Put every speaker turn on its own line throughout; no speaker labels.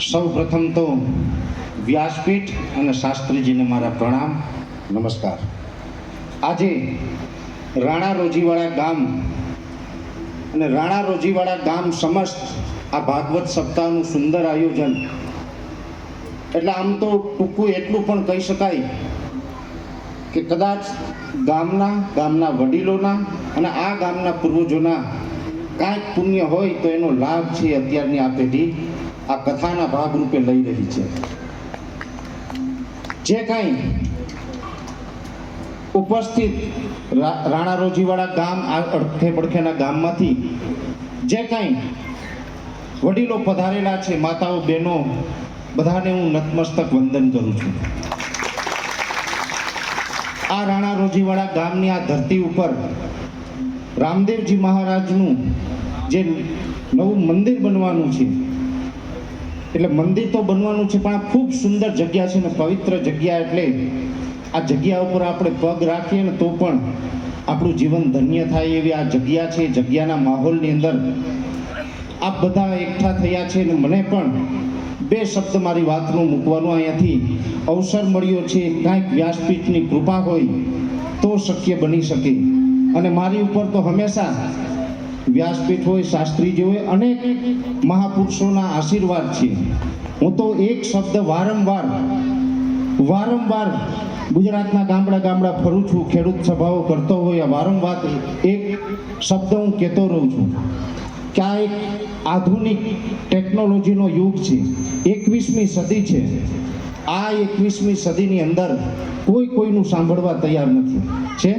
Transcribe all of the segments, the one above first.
સૌ પ્રથમ તો વ્યાસપીઠ અને શાસ્ત્રીજીને મારા પ્રણામ. નમસ્કાર. આજે રાણા રોજીવાળા ગામ અને રાણા રોજીવાળા ગામ સમસ્ત આ ભાગવત સપ્તાહનું સુંદર આયોજન. એટલે આમ તો ટૂંકું એટલું પણ કહી શકાય કે કદાચ ગામના ગામના વડીલોના અને આ ગામના પૂર્વજોના કાંઈક પુણ્ય હોય તો એનો લાભ છે અત્યારની આ પેઢી. આ કથાના ભાગરૂપે લઈ રહી છે. જે કાંઈ ઉપસ્થિત રાણા રોજીવાળા ગામ અડખે પડખેના ગામમાંથી જે કાંઈ વડીલો પધારેલા છે, માતાઓ, બહેનો, બધાને હું નતમસ્તક વંદન કરું છું. આ રાણા રોજીવાળા ગામની આ ધરતી ઉપર રામદેવજી મહારાજનું જે નવું મંદિર બનવાનું છે એટલે મંદિર તો બનવાનું છે, પણ આ ખૂબ સુંદર જગ્યા છે ને પવિત્ર જગ્યા એટલે આ જગ્યા ઉપર આપણે પગ રાખીએ ને તો પણ આપણું જીવન ધન્ય થાય એવી આ જગ્યા છે જગ્યાના માહોલની અંદર આ બધા એકઠા થયા છે ને મને પણ બે શબ્દ મારી વાતનું મૂકવાનો અહીંયાથી અવસર મળ્યો છે, કાંઈક વ્યાસપીઠની કૃપા હોય તો શક્ય બની શકે. અને મારી ઉપર તો હંમેશા વ્યાસપીઠ હોય, શાસ્ત્રીજી હોય, અનેક મહાપુરુષોના આશીર્વાદ છે. હું તો એક શબ્દ વારંવાર વારંવાર ગુજરાતના ગામડા ગામડા ફરું છું, ખેડૂત સભાઓ કરતો હોય વારંવાર એક શબ્દ હું કહેતો રહું છું કે આ એક આધુનિક ટેકનોલોજીનો યુગ છે. એકવીસમી સદી છે. આ એકવીસમી સદીની અંદર કોઈ કોઈનું સાંભળવા તૈયાર નથી. છે?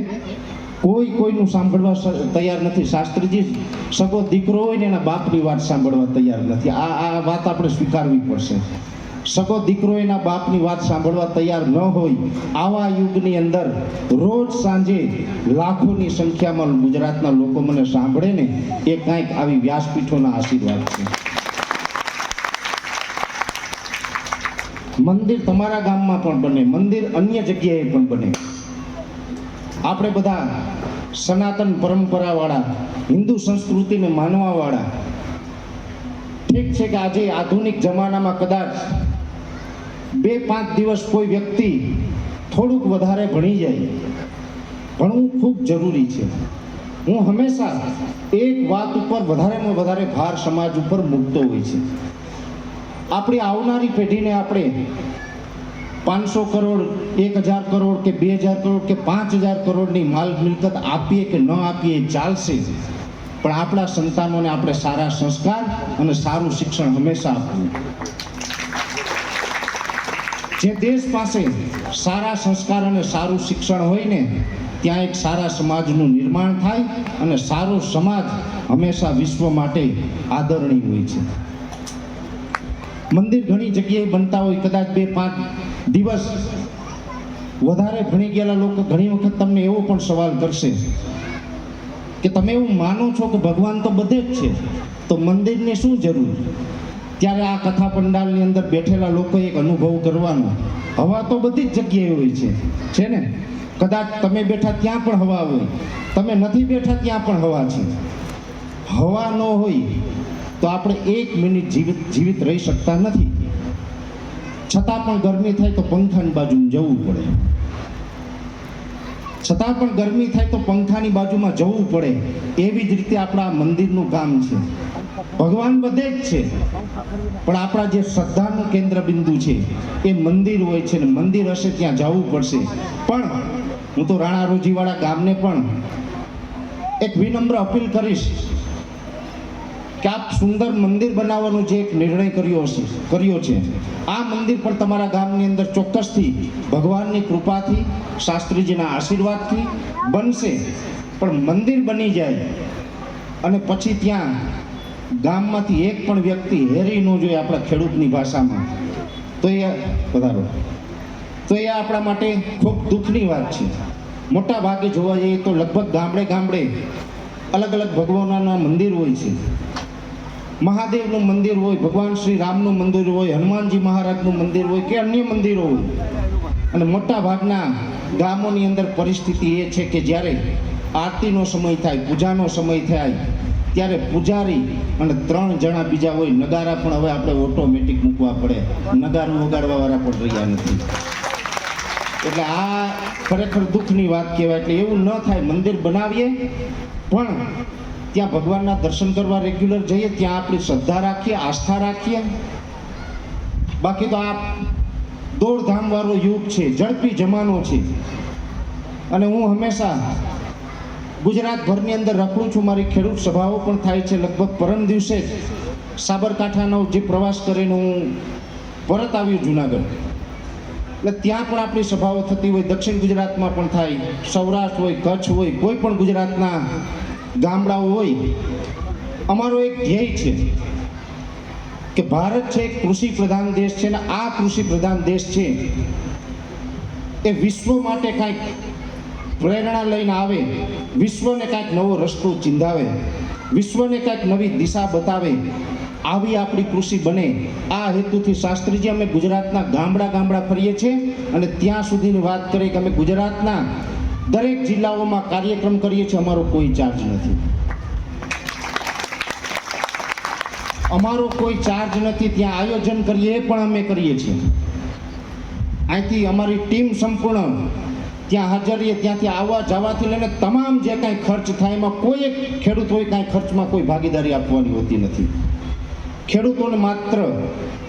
કોઈ કોઈનું સાંભળવા તૈયાર નથી. શાસ્ત્રીજી, સગો દીકરો હોય ને એના બાપની વાત સાંભળવા તૈયાર નથી. આ આ વાત આપણે સ્વીકારવી પડશે. સગો દીકરો એના બાપની વાત સાંભળવા તૈયાર ન હોય, આવા યુગની અંદર રોજ સાંજે લાખોની સંખ્યામાં ગુજરાતના લોકો મને સાંભળે ને, એ કાંઈક આવી વ્યાસપીઠોના આશીર્વાદ છે. મંદિર તમારા ગામમાં પણ બને, મંદિર અન્ય જગ્યાએ પણ બને. આપણે બધા સનાતન પરંપરાવાળા, હિન્દુ સંસ્કૃતિને માનવાવાળા, ઠીક છે કે આજે આધુનિક જમાનામાં કદાચ બે પાંચ દિવસ કોઈ વ્યક્તિ થોડુંક વધારે ભણી જાય. ભણવું ખૂબ જરૂરી છે. હું હંમેશા એક વાત ઉપર વધારેમાં વધારે ભાર સમાજ ઉપર મૂકતો હોય છે. આપણી આવનારી પેઢીને આપણે પાંચસો કરોડ, એક હજાર કરોડ કે બે હજાર કરોડ કે પાંચ હજાર કરોડની માલ મિલકત આપીએ કે ન આપીએ ચાલશે. પણ આપણા સંતાનોને આપણે સારા સંસ્કાર અને સારું શિક્ષણ હંમેશા આપવું. જે દેશ પાસે સારા સંસ્કાર અને સારું શિક્ષણ હોય ને, ત્યાં એક સારા સમાજનું નિર્માણ થાય અને સારો સમાજ હંમેશા વિશ્વ માટે આદરણીય હોય છે. મંદિર ઘણી જગ્યાએ બનતા હોય, કદાચ બે પાંચ દિવસ વધારે ભણી ગયેલા લોકો ઘણી વખત તમને એવો પણ સવાલ કરશે કે તમે એવું માનો છો કે ભગવાન તો બધે જ છે, તો મંદિરની શું જરૂર? ત્યારે આ કથા પંડાલની અંદર બેઠેલા લોકો એક અનુભવ કરવાનો. હવા તો બધી જ જગ્યાએ હોય છે છે ને? કદાચ તમે બેઠા ત્યાં પણ હવા હોય, તમે નથી બેઠા ત્યાં પણ હવા છે. હવા ન હોય તો આપણે એક મિનિટ જીવિત જીવિત રહી શકતા નથી. છતાં પણ ગરમી થાય તો પંખાની બાજુ જવું પડે. છતાં પણ ગરમી થાય તો પંખાની બાજુમાં જવું પડે. એવી જ રીતે આપણા મંદિરનું કામ છે. ભગવાન બધે જ છે. પણ આપણા જે શ્રદ્ધાનું કેન્દ્ર બિંદુ છે, એ મંદિર હોય છે ને મંદિર હશે ત્યાં જવું પડશે. પણ હું તો રાણા રોજીવાળા ગામને પણ એક વિનમ્ર અપીલ કરીશ. કે આપ સુંદર મંદિર બનાવવાનો જે એક નિર્ણય કર્યો છે કર્યો છે. આ મંદિર પણ તમારા ગામની અંદર ચોક્કસથી ભગવાનની કૃપાથી, શાસ્ત્રીજીના આશીર્વાદથી બનશે. પણ મંદિર બની જાય અને પછી ત્યાં ગામમાંથી એક પણ વ્યક્તિ હેરી ન જોઈએ આપણા ખેડૂતની ભાષામાં. તો એ વધારો. તો એ આપણા માટે ખૂબ દુઃખની વાત છે. મોટા ભાગે જોવા જઈએ તો લગભગ ગામડે ગામડે અલગ અલગ ભગવાનના મંદિર હોય છે. મહાદેવનું મંદિર હોય, ભગવાન શ્રી રામનું મંદિર હોય, હનુમાનજી મહારાજનું મંદિર હોય કે અન્ય મંદિરો હોય. અને મોટા ભાગના ગામોની અંદર પરિસ્થિતિ એ છે કે જ્યારે આરતીનો સમય થાય, પૂજાનો સમય થાય, ત્યારે પૂજારી અને ત્રણ જણા બીજા હોય, નગારા પણ હવે આપણે ઓટોમેટિક મૂકવા પડે. નગારું વગાડવા વાળા પણ રહ્યા નથી. એટલે આ ખરેખર દુઃખની વાત કહેવાય એટલે એવું ન થાય, મંદિર બનાવીએ, પણ ત્યાં ભગવાનના દર્શન કરવા રેગ્યુલર જઈએ, ત્યાં આપણી શ્રદ્ધા રાખીએ, આસ્થા રાખીએ. બાકી તો આ દોડધામ વાળો યુગ છે, ઝડપી જમાનો છે. અને હું હંમેશા ગુજરાતભરની અંદર રખડું છું, મારી ખેડૂત સભાઓ પણ થાય છે લગભગ પરમ દિવસે સાબરકાંઠાનો જે પ્રવાસ કરીને હું પરત આવ્યું જુનાગઢ. એટલે ત્યાં પણ આપણી સભાઓ થતી હોય, દક્ષિણ ગુજરાતમાં પણ થાય. સૌરાષ્ટ્ર હોય, કચ્છ હોય, કોઈ પણ ગુજરાતના ગામડાઓ હોય, અમારો એક ધ્યેય છે કે ભારત છે એક કૃષિ પ્રધાન દેશ છે અને આ કૃષિ પ્રધાન દેશ છે એ વિશ્વ માટે કાંઈક પ્રેરણા લઈને આવે, વિશ્વને કાંઈક નવો રસ્તો ચિંધાવે, વિશ્વને કાંઈક નવી દિશા બતાવે, આવી આપણી કૃષિ બને. આ હેતુથી શાસ્ત્રીજી અમે ગુજરાતના ગામડા ગામડા ફરીએ છીએ અને ત્યાં સુધીની વાત કરીએ કે અમે ગુજરાતના દરેક જિલ્લાઓમાં કાર્યક્રમ કરીએ છીએ, અમારો કોઈ ચાર્જ નથી. અમારો કોઈ ચાર્જ નથી, ત્યાં આયોજન કરીએ એ પણ અમે કરીએ છીએ. અહીંથી અમારી ટીમ સંપૂર્ણ ત્યાં હાજર રહીએ, ત્યાંથી આવવા જવાથી લઈને તમામ જે કાંઈ ખર્ચ થાય, એમાં કોઈ એક ખેડૂત હોય કાંઈ ખર્ચમાં કોઈ ભાગીદારી આપવાની હોતી નથી. ખેડૂતોને માત્ર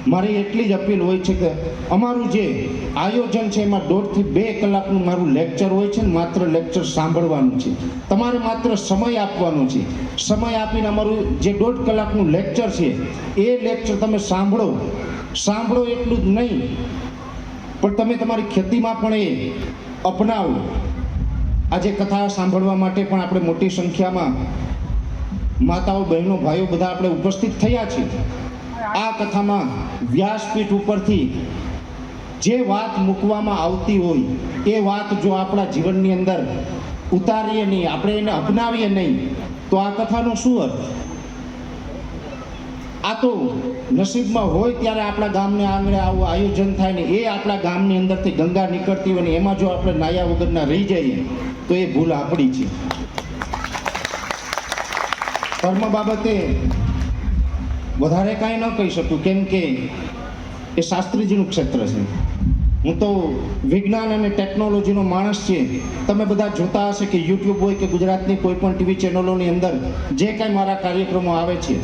મારી એટલી જ અપીલ હોય છે કે અમારું જે આયોજન છે એમાં દોઢથી બે કલાકનું મારું લેક્ચર હોય છે ને માત્ર લેક્ચર સાંભળવાનું છે. તમારે માત્ર સમય આપવાનો છે. સમય આપીને અમારું જે દોઢ કલાકનું લેક્ચર છે, એ લેક્ચર તમે સાંભળો. સાંભળો એટલું જ નહીં, પણ તમે તમારી ખેતીમાં પણ એ અપનાવો. આજે કથા સાંભળવા માટે પણ આપણે મોટી સંખ્યામાં માતાઓ, બહેનો, ભાઈઓ બધા આપણે ઉપસ્થિત થયા છીએ. આ કથામાં વ્યાસપીઠ ઉપરથી જે વાત મૂકવામાં આવતી હોય, એ વાત જો આપણા જીવનની અંદર ઉતારીએ નહીં, આપણે એને અપનાવીએ નહીં, તો આ કથાનો શું અર્થ? આ તો નસીબમાં હોય ત્યારે આપણા ગામને આંગણે આવું આયોજન થાય ને એ આપણા ગામની અંદરથી ગંગા નીકળતી હોય ને એમાં જો આપણે નાયા વગરના રહી જઈએ, તો એ ભૂલ આપણી છે. ધર્મ બાબતે વધારે કાંઈ ન કહી શકું, કેમ કે એ શાસ્ત્રીજીનું ક્ષેત્ર છે. હું તો વિજ્ઞાન અને ટેકનોલોજીનો માણસ છે. તમે બધા જોતા હશે કે યુટ્યુબ હોય કે ગુજરાતની કોઈ પણ ટીવી ચેનલોની અંદર જે કાંઈ મારા કાર્યક્રમો આવે છે,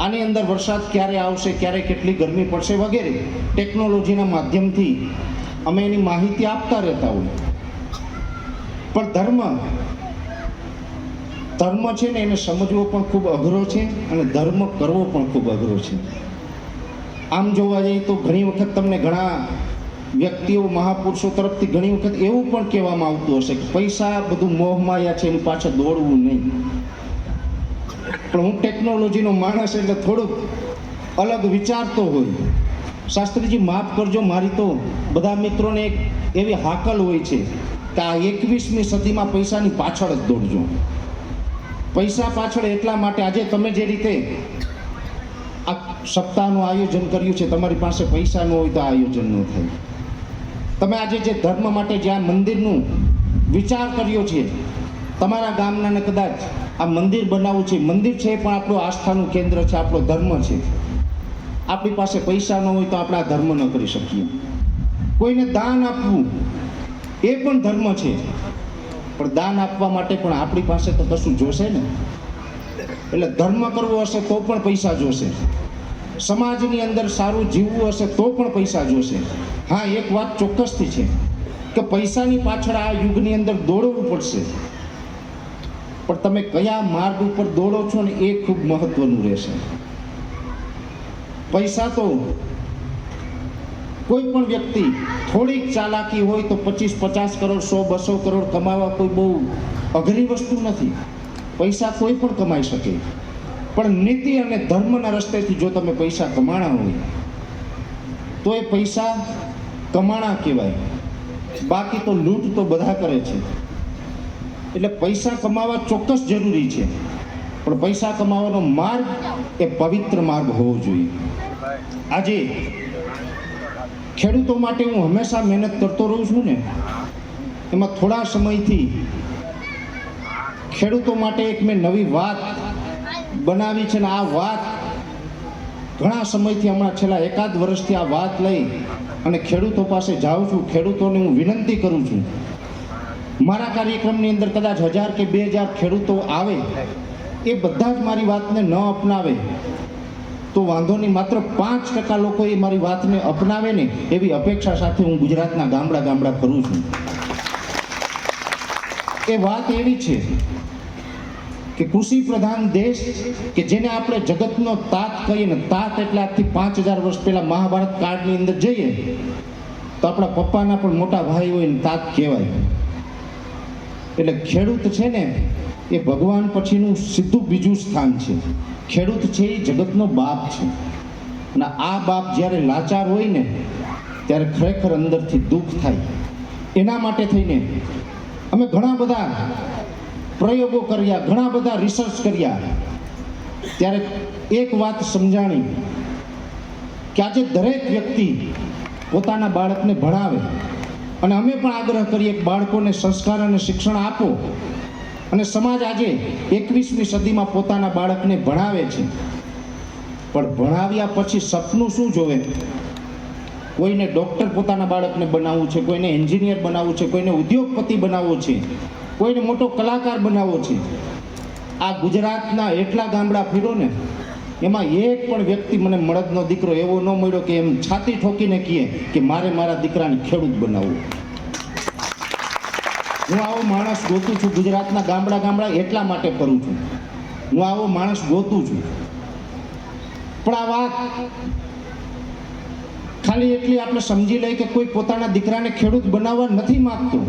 આની અંદર વરસાદ ક્યારે આવશે, ક્યારે કેટલી ગરમી પડશે વગેરે, ટેકનોલોજીના માધ્યમથી અમે એની માહિતી આપતા રહેતા હોય. પણ ધર્મ ધર્મ છે ને એને સમજવો પણ ખૂબ અઘરો છે અને ધર્મ કરવો પણ ખૂબ અઘરો છે. આમ જોવા જઈએ તો ઘણી વખત તમને ઘણા વ્યક્તિઓ મહાપુરુષો તરફથી ઘણી વખત એવું પણ કહેવામાં આવતું હશે કે પૈસા બધું મોહમાયા છે, એની પાછળ દોડવું નહીં. પણ હું ટેકનોલોજીનો માણસ એટલે થોડુંક અલગ વિચારતો હોય. શાસ્ત્રીજી, માફ કરજો, મારી તો બધા મિત્રોને એક એવી હાકલ હોય છે કે આ એકવીસમી સદીમાં પૈસાની પાછળ જ દોડજો. પૈસા પાછળ એટલા માટે આજે તમે જે રીતે આ સપ્તાહનું આયોજન કર્યું છે, તમારી પાસે પૈસા ન હોય તો આયોજન ન થાય. તમે આજે જે ધર્મ માટે જ્યાં મંદિરનું વિચાર કર્યો છે, તમારા ગામનાને કદાચ આ મંદિર બનાવવું છે, મંદિર છે પણ આપણું આસ્થાનું કેન્દ્ર છે, આપણો ધર્મ છે. આપણી પાસે પૈસા ન હોય તો આપણે આ ધર્મ ન કરી શકીએ. કોઈને દાન આપવું એ પણ ધર્મ છે. પણ દાન આપવા માટે પણ આપણી પાસે તો કશું જોશે ને? એટલે ધર્મ કરવો હશે તો પણ પૈસા જોશે. સમાજની અંદર સારું જીવવું હશે તો પણ પૈસા જોશે. હા, એક વાત ચોક્કસથી છે કે પૈસાની પાછળ આ યુગની અંદર દોડવું પડશે. પણ તમે કયા માર્ગ ઉપર દોડો છો ને એ ખૂબ મહત્વનું રહેશે. પૈસા તો કોઈ પણ વ્યક્તિ થોડીક ચાલાકી હોય તો પચીસ, પચાસ કરોડ, સો, બસો કરોડ કમાવા કોઈ બહુ અઘરી વસ્તુ નથી. પૈસા કોઈ પણ કમાઈ શકે. પણ નીતિ અને ધર્મના રસ્તેથી જો તમે પૈસા કમાણા હોય, તો એ પૈસા કમાણા કહેવાય. બાકી તો લૂંટ તો બધા કરે છે. એટલે પૈસા કમાવા ચોક્કસ જરૂરી છે. પણ પૈસા કમાવાનો માર્ગ એ પવિત્ર માર્ગ હોવો જોઈએ. આજે ખેડૂતો માટે હું હંમેશા મહેનત કરતો રહું છું ને, એમાં થોડા સમયથી ખેડૂતો માટે એક મેં નવી વાત બનાવી છે ને આ વાત ઘણા સમયથી હમણાં છેલ્લા એકાદ વર્ષથી આ વાત લઈ અને ખેડૂતો પાસે જાઉં છું. ખેડૂતોને હું વિનંતી કરું છું, મારા કાર્યક્રમની અંદર કદાચ હજાર કે બે હજાર ખેડૂતો આવે, એ બધા જ મારી વાતને ન અપનાવે. તો વાંધો નહીં, માત્ર પાંચ ટકા લોકો એ મારી વાતને અપનાવે ને એવી અપેક્ષા સાથે હું ગુજરાતના ગામડા ગામડા ફરું છું. એ વાત એવી છે કે કૃષિ પ્રધાન દેશ કે જેને આપણે જગતનો તાત કહીએ ને, તાત એટલે આજથી પાંચ હજાર વર્ષ પહેલા મહાભારત કાળની અંદર જઈએ, તો આપણા પપ્પાના પણ મોટા ભાઈ હોય ને તાત કહેવાય. એટલે ખેડૂત છે ને એ ભગવાન પછીનું સીધું બીજું સ્થાન છે. ખેડૂત છે એ જગતનો બાપ છે. અને આ બાપ જ્યારે લાચાર હોય ને, ત્યારે ખરેખર અંદરથી દુઃખ થાય. એના માટે થઈને અમે ઘણા બધા પ્રયોગો કર્યા, ઘણા બધા રિસર્ચ કર્યા. ત્યારે એક વાત સમજાણી કે આજે દરેક વ્યક્તિ પોતાના બાળકને ભણાવે. અને અમે પણ આગ્રહ કરીએ બાળકોને સંસ્કાર અને શિક્ષણ આપો. અને સમાજ આજે એકવીસમી સદીમાં પોતાના બાળકને ભણાવે છે. પણ ભણાવ્યા પછી સપનું શું જોવે? કોઈને ડૉક્ટર પોતાના બાળકને બનાવવું છે, કોઈને એન્જિનિયર બનાવવું છે, કોઈને ઉદ્યોગપતિ બનાવવો છે, કોઈને મોટો કલાકાર બનાવવો છે. આ ગુજરાતના એટલા ગામડા ફીરો ને, એમાં એક પણ વ્યક્તિ મને મળદનો દીકરો એવો ન મળ્યો કે એમ છાતી ઠોકીને કહે કે મારે મારા દીકરાને ખેડૂત બનાવવું. હું આવો માણસ ગોતું છું ગુજરાતના ગામડા ગામડા એટલા માટે કરું છું. હું આવો માણસ ગોતું છું. પણ આ વાત ખાલી એટલી આપણે સમજી લઈએ કે કોઈ પોતાના દીકરાને ખેડૂત બનાવવા નથી માગતો.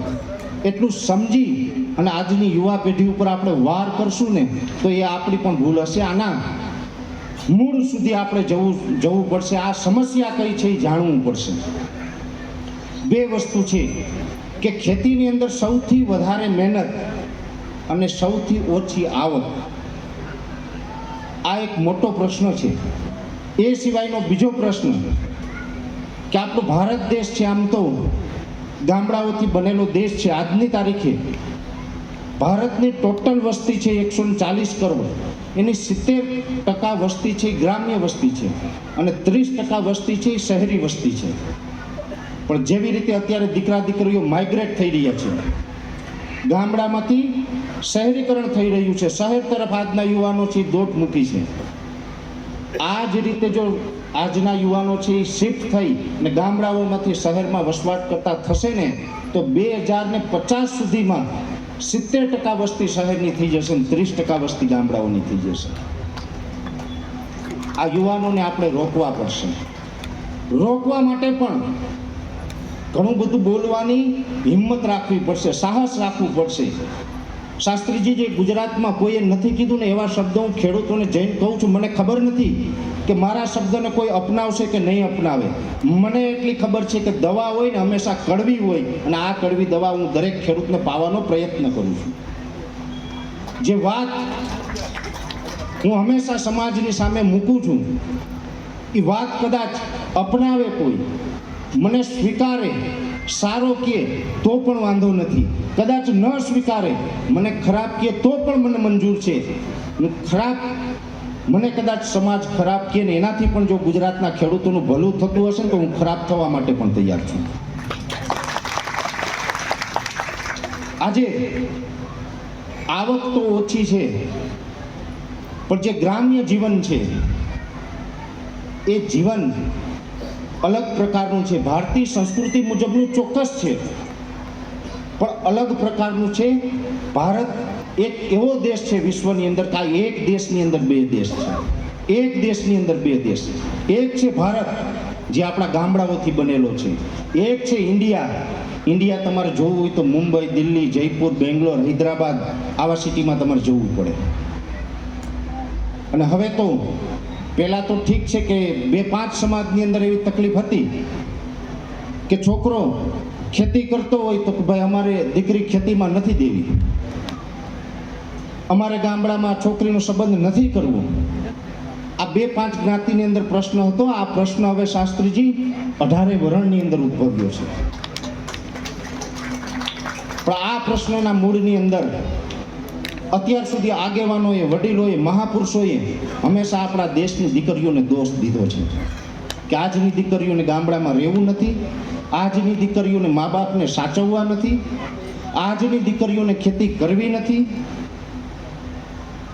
એટલું સમજી અને આજની યુવા પેઢી ઉપર આપણે વાર કરશું ને તો એ આપણી પણ ભૂલ હશે. આના મૂળ સુધી આપણે જવું જવું પડશે. આ સમસ્યા કઈ છે એ જાણવું પડશે. બે વસ્તુ છે. કે ખેતીની અંદર સૌથી વધારે મહેનત અને સૌથી ઓછી આવક? આ એક મોટો પ્રશ્ન છે. એ સિવાયનો બીજો પ્રશ્ન કે આપણો ભારત દેશ છે આમ તો ગામડાઓથી બનેલો દેશ છે. આજની તારીખે ભારતની ટોટલ વસ્તી છે એકસો ચાલીસ કરોડ. એની સિત્તેર ટકા વસ્તી છે ગ્રામ્ય વસ્તી છે અને ત્રીસ ટકા વસ્તી છે શહેરી વસ્તી છે. પણ જેવી રીતે અત્યારે દીકરા દીકરીઓ માઇગ્રેટ થઈ રહ્યા છે, ગામડામાંથી શહેરીકરણ થઈ રહ્યું છે, શહેર તરફ આજના યુવાનો છે, દોટ મૂકી છે. આ જ રીતે જો આજના યુવાનો છે, એ શિફ્ટ થઈ અને ગામડાઓમાંથી શહેરમાં વસવાટ કરતા થશે ને, તો બે હજાર ને પચાસ સુધીમાં સિત્તેર ટકા વસ્તી શહેરની થઈ જશે ને ત્રીસ ટકા વસ્તી ગામડાઓની થઈ જશે. આ યુવાનોને આપણે રોકવા પડશે. રોકવા માટે પણ ઘણું બધું બોલવાની હિંમત રાખવી પડશે, સાહસ રાખવું પડશે. શાસ્ત્રીજી જે ગુજરાતમાં કોઈએ નથી કીધું ને એવા શબ્દો હું ખેડૂતોને જઈને કહું છું, મને ખબર નથી કે મારા શબ્દને કોઈ અપનાવશે કે નહીં અપનાવે. મને એટલી ખબર છે કે દવા હોય ને હંમેશા કડવી હોય અને આ કડવી દવા હું દરેક ખેડૂતને પાવાનો પ્રયત્ન કરું છું. જે વાત હું હંમેશા સમાજની સામે મૂકું છું, એ વાત કદાચ અપનાવે કોઈ મને સ્વીકારે, સારો કહે તો પણ વાંધો નથી. કદાચ ન સ્વીકારે, મને ખરાબ કહે તો પણ મને મંજૂર છે. ખરાબ, મને કદાચ સમાજ ખરાબ કહે ને એનાથી પણ જો ગુજરાતના ખેડૂતોનું ભલું થતું હશે ને તો હું ખરાબ થવા માટે પણ તૈયાર છું. આજે આવક તો ઓછી છે, પણ જે ગ્રામ્ય જીવન છે, એ જીવન અલગ પ્રકારનું છે. ભારતીય સંસ્કૃતિ મુજબનું ચોક્કસ છે. પણ અલગ પ્રકારનું છે. ભારત એક એવો દેશ છે વિશ્વની અંદર કે એક દેશની અંદર બે દેશ છે. એક દેશની અંદર બે દેશ. એક છે ભારત, જે આપણા ગામડાઓથી બનેલો છે. એક છે ઇન્ડિયા. ઇન્ડિયા તમારે જોવું હોય તો મુંબઈ, દિલ્હી, જયપુર, બેંગ્લોર, હૈદરાબાદ આવા સિટીમાં તમારે જવું પડે. અને હવે તો પહેલાં તો ઠીક છે કે બે પાંચ સમાજની અંદર એવી તકલીફ હતી કે છોકરો ખેતી કરતો હોય તો ભાઈ અમારે દીકરી ખેતીમાં નથી દેવી. અમારે ગામડામાં છોકરીનો સંબંધ નથી કરવો. આ બે પાંચ જ્ઞાતિની અંદર પ્રશ્ન હતો. આ પ્રશ્ન હવે શાસ્ત્રીજી અઢારે વરણની અંદર ઉદ્ભવ્યો છે. પણ આ પ્રશ્નના મૂળની અંદર અત્યાર સુધી આગેવાનોએ, વડીલોએ, મહાપુરુષોએ હંમેશા આપણા દેશની દીકરીઓને દોષ દીધો છે. કે આજની દીકરીઓને ગામડામાં રહેવું નથી, આજની દીકરીઓને મા બાપને સાચવવા નથી, આજની દીકરીઓને ખેતી કરવી નથી.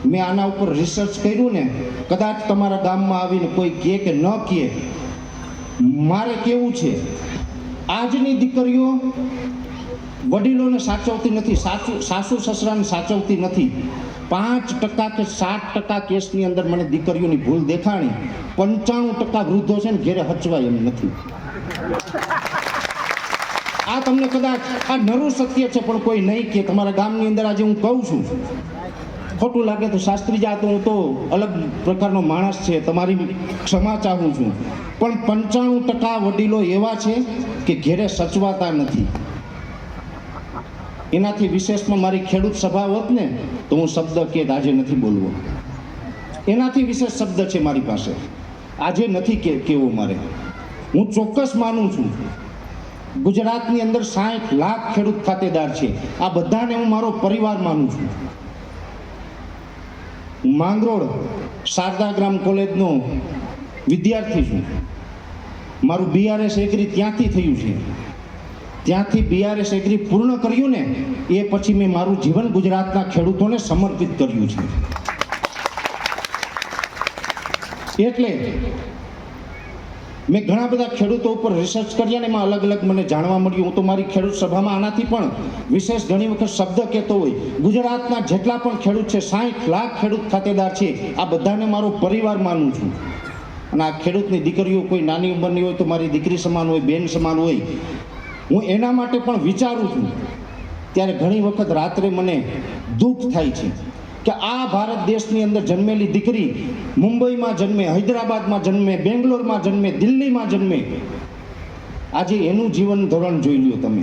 મેં આના ઉપર રિસર્ચ કર્યું ને, કદાચ તમારા ગામમાં આવીને કોઈ કહે કે ન કહે, મારે કેવું છે? આજની દીકરીઓ વડીલોને સાચવતી નથી સાસુ સાસુ સસરાને સાચવતી નથી. પાંચ ટકા કે સાત ટકા કેસની અંદર મને દીકરીઓની ભૂલ દેખાણી, પંચાણું ટકા વૃદ્ધો છે ને ઘેરે હચવાય એમ નથી. આ તમને કદાચ, આ નરું સત્ય છે, પણ કોઈ નહીં કે તમારા ગામની અંદર આજે હું કહું છું. ખોટું લાગે તો શાસ્ત્રી જાત, હું તો અલગ પ્રકારનો માણસ છે, તમારી ક્ષમા ચાહું છું. પણ પંચાણું ટકા વડીલો એવા છે કે ઘેરે સચવાતા નથી. એનાથી વિશેષમાં મારી ખેડૂત સભા હોત ને તો હું શબ્દ કે આજે નથી બોલવો. એનાથી વિશેષ શબ્દ છે મારી પાસે. આજે નથી કે, કેવો મારે. હું ચોક્કસ માનું છું. ગુજરાતની અંદર સાઠ લાખ ખેડૂત ખાતેદાર છે. આ બધાને હું મારો પરિવાર માનું છું. માંગરોળ શારદા ગ્રામ કોલેજનો વિદ્યાર્થી છું. મારું બીઆરએસ એગ્રી ત્યાંથી થયું છે. ત્યાંથી બીઆરએસ એગ્રી પૂર્ણ કર્યું ને, એ પછી મેં મારું જીવન ગુજરાતના ખેડૂતોને સમર્પિત કર્યું છે. એટલે મેં ઘણા બધા ખેડૂતો ઉપર રિસર્ચ કર્યા ને એમાં અલગ અલગ મને જાણવા મળ્યું. હું તો મારી ખેડૂત સભામાં આનાથી પણ વિશેષ ઘણી વખત શબ્દ કહેતો હોય. ગુજરાતના જેટલા પણ ખેડૂત છે સાઠ લાખ ખેડૂત ખાતેદાર છે. આ બધાને મારો પરિવાર માનું છું. અને આ ખેડૂતની દીકરીઓ કોઈ નાની ઉંમરની હોય તો મારી દીકરી સમાન હોય, બેન સમાન હોય હું એના માટે પણ વિચારું છું ત્યારે ઘણી વખત રાત્રે મને દુઃખ થાય છે કે આ ભારત દેશની અંદર જન્મેલી દીકરી મુંબઈમાં જન્મે, હૈદરાબાદમાં જન્મે, બેંગ્લોરમાં જન્મે, દિલ્હીમાં જન્મે. આજે એનું જીવન ધોરણ જોઈ લ્યો તમે.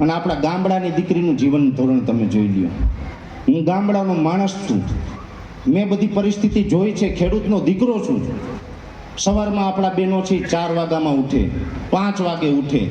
અને આપણા ગામડાની દીકરીનું જીવન ધોરણ તમે જોઈ લ્યો. હું ગામડાનો માણસ છું. મેં બધી પરિસ્થિતિ જોઈ છે, ખેડૂતનો દીકરો છું. સવારમાં આપણા બહેનો છે, ચાર વાગ્યામાં ઉઠે, પાંચ વાગે ઉઠે.